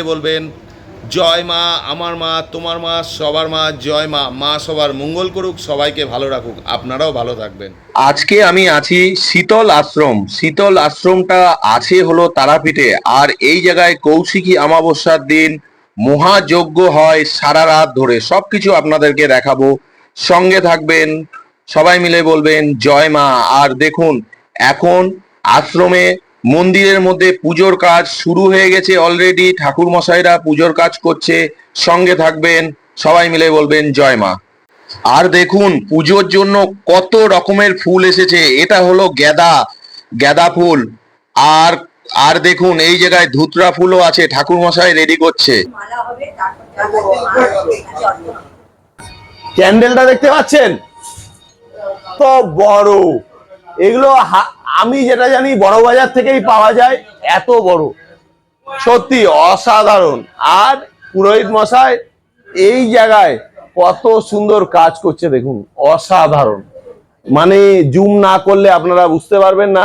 বলবেন, জয় মা, আমার মা, তোমার মা, সবার মা, জয় মা মা সবার মঙ্গল করুক, সবাইকে ভালো রাখুক, আপনারাও ভালো থাকবেন। আজকে আমি আছি শীতল আশ্রম। শীতল আশ্রমটা আছে হলো তারাপীঠে, আর এই জায়গায় কৌশিকী অমাবস্যার দিন মহাযজ্ঞ হয় সারা রাত ধরে। সবকিছু আপনাদেরকে দেখাবো। সঙ্গে থাকবেন, সবাই মিলে বলবেন, জয় মা। আর দেখুন, এখন আশ্রমে মন্দিরের মধ্যে পুজোর কাজ শুরু হয়ে গেছে অলরেডি ঠাকুর মশাইরা পুজোর কাজ করছে সঙ্গে থাকবেন সবাই মিলে বলবেন জয় মা। আর দেখুন পুজোর জন্য কত রকমের ফুল এসেছে এটা হলো গ্যাদা গ্যাদা ফুল। আর আর দেখুন এই জায়গায় ধুতরা ফুলও আছে ঠাকুর মশাই রেডি করছে। ক্যান্ডেলটা দেখতে পাচ্ছেন? তো বড়। এগুলো হা- আমি যেটা জানি, বড় বাজার থেকেই পাওয়া যায়, এত বড়। সত্যি অসাধারণ। আর পুরোহিত মশাই, এই জায়গায় কত সুন্দর কাজ করছে দেখুন, অসাধারণ। মানে জুম না করলে আপনারা বুঝতে পারবেন না।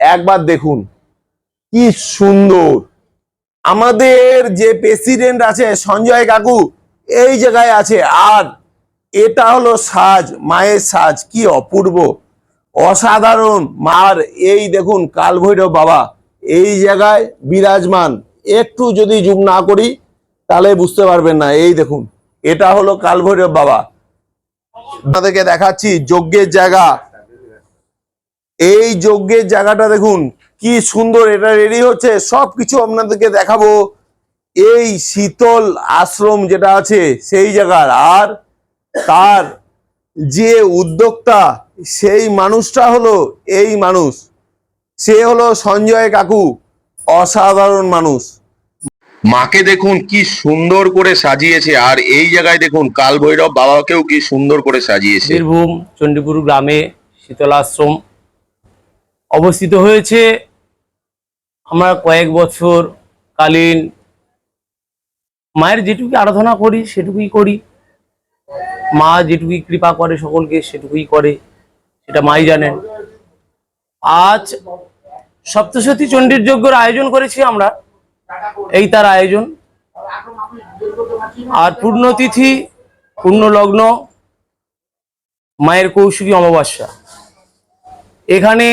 একবার দেখুন, কি সুন্দর। আমাদের যে প্রেসিডেন্ট আছে, সঞ্জয় কাকু, এই জায়গায় আছে। আর এটা হলো সাজ, মায়ের সাজ, কি অপূর্ব। অসাধারণ। মার এই দেখুন কালভৈরব বাবা, এই জায়গায় বিরাজমান। একটু যদি জুম না করি, তাহলে বুঝতে পারবেন না। এই দেখুন, এটা হলো কালভৈরব বাবা। আপনাদেরকে দেখাচ্ছি যজ্ঞের জায়গা। এই যজ্ঞের জায়গাটা দেখুন, কি সুন্দর, এটা রেডি হচ্ছে। সব কিছু আপনাদেরকে দেখাবো। এই শীতল আশ্রম যেটা আছে, সেই জায়গার। আর তার যে উদ্যোক্তা সেই মানুষটা হলো এই মানুষ। সে হলো সঞ্জয় কাকু অসাধারণ মানুষ। মাকে দেখুন কি সুন্দর করে সাজিয়েছে আর এই জায়গায় দেখুন কাল ভৈরব বাবাকেও কি সুন্দর করে সাজিয়েছে। বীরভূম চণ্ডীপুর গ্রামে শীতলাশ্রম অবস্থিত হয়েছে। আমরা কয়েক বছর কালীন মায়ের যেটুকু আরাধনা করি সেটুকুই করি। মা যেটুকুই কৃপা করে সকলকে সেটুকুই করে। সেটা মাই জানেন আজ সপ্তশতী চণ্ডীর যজ্ঞর আয়োজন করেছি আমরা। এই তার আয়োজন। আর পূর্ণতিথি পূর্ণ লগ্ন মায়ের কৌশিকী অমাবস্যা। এখানে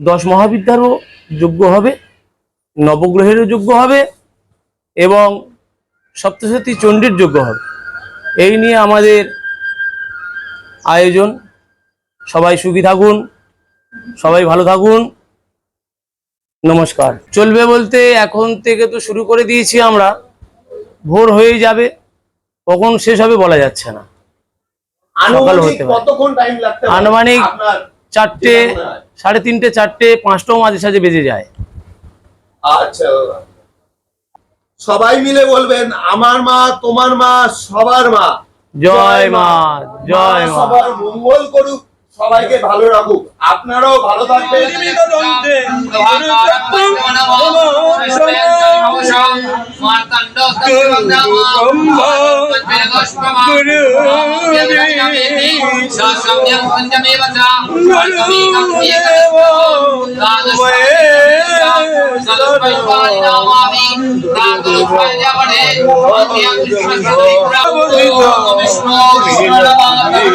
দশ মহাবিদ্যারও যোগ্য হবে, নবগ্রহেরও যোগ্য হবে এবং সপ্তশতী চণ্ডীর যোগ্য হবে। এই নিয়ে আমাদের আয়োজন। সবাই সুখী থাকুন সবাই ভালো থাকুন। নমস্কার। চলবে বলতে এখন থেকে তো শুরু করে দিয়েছি আমরা। ভোর হয়ে যাবে কখন শেষ হবে বলা যাচ্ছে না। সকাল হতে পারে। আনুমানিক চারটে সাড়ে তিনটে চারটে পাঁচটাও মাঝে সাঝে বেজে যায়। আচ্ছা সবাই মিলে বলবেন আমার মা তোমার মা সবার মা। জয় মা জয় মা সবার মঙ্গল করুক। সবাইকে ভালো রাখুক। আপনারাও ভালো থাকবেন। কৃষ্ণ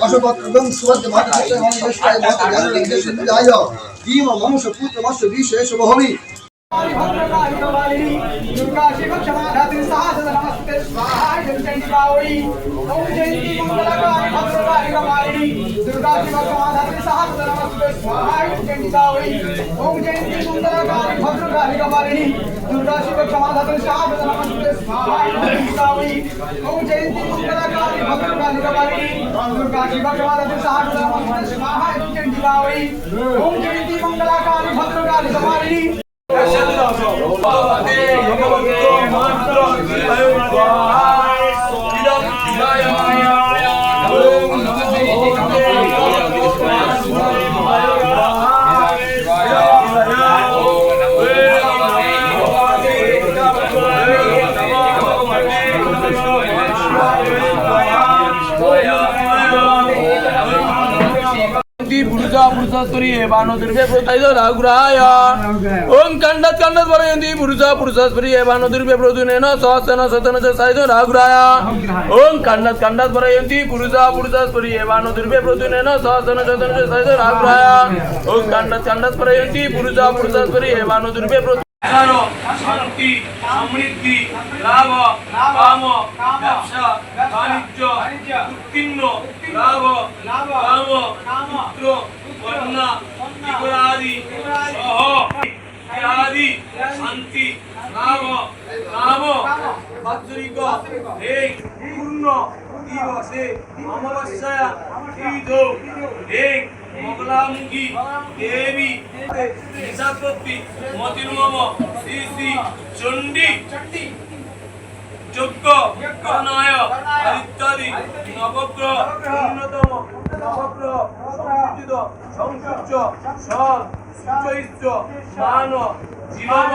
অশপত্রং সুবদ্ধ মাতা মাতা নির্দেশায় ভীম মনুষ্য পুত্র মৎস্য বিশেষ বহুমি দুর্গা শিব ক্ষমাধাতি সাহস্র নমস্তে স্বাহায় জয়ন্তী বাউরি ওম জয়ন্তী মঙ্গলকারি ভদ্রকারি কমালিনী দুর্গা শিব ক্ষমাধাতি সাহস্র নমস্তে স্বাহায় জয়ন্তী বাউরি ওম জয়ন্তী মঙ্গলকারি ভদ্রকারি কমালিনী দুর্গা ती पुरुषा पुरुषा स्तरी एवानो दुर्वे प्रोताइदो रागुराय ओम कंडत कंडत वरयंती पुरुषा पुरुषा स्तरी एवानो दुर्वे प्रोदुनेन सहस्रन सतन च साइदो रागुराय ओम कंडत कंडत वरयंती पुरुषा पुरुषा स्तरी एवानो दुर्वे प्रोदुनेन सहस्रन सतन च साइदो रागुराय ओम कंडत कंडत वरयंती पुरुषा पुरुषा स्तरी एवानो दुर्वे प्रोदुनेन এগারো শান্তি, সমৃদ্ধি, লাভ, কাম, ব্যবসা, বাণিজ্য, উত্তীর্ণ, লাভ কাম পুত্র কন্যা বিপরাদি সহ ইত্যাদি শান্তি, লাভ, কাম, বাৎসরিক এই পূর্ণ, দিবসে অমাবস্যা এই মঙ্গলামুখী দেবী নিশাপতি মতির্মম শ্রী শ্রী চণ্ডী যজ্ঞ প্রণয় ইত্যাদি নবগ্রহ জীবন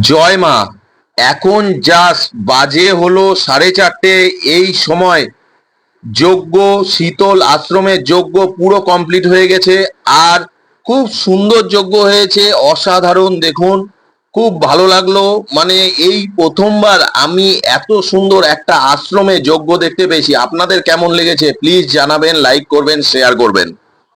জয় মা। এখন জাস্ট বাজে হলো সাড়ে চারটে, এই সময় যজ্ঞ, শীতল আশ্রমের যজ্ঞ পুরো কমপ্লিট হয়ে গেছে। আর খুব সুন্দর যজ্ঞ হয়েছে, অসাধারণ, দেখুন, খুব ভালো লাগল। মানে এই প্রথমবার আমি এত সুন্দর একটা আশ্রমে যজ্ঞ দেখতে পেয়েছি। আপনাদের কেমন লেগেছে? প্লিজ জানাবেন লাইক করবেন শেয়ার করবেন।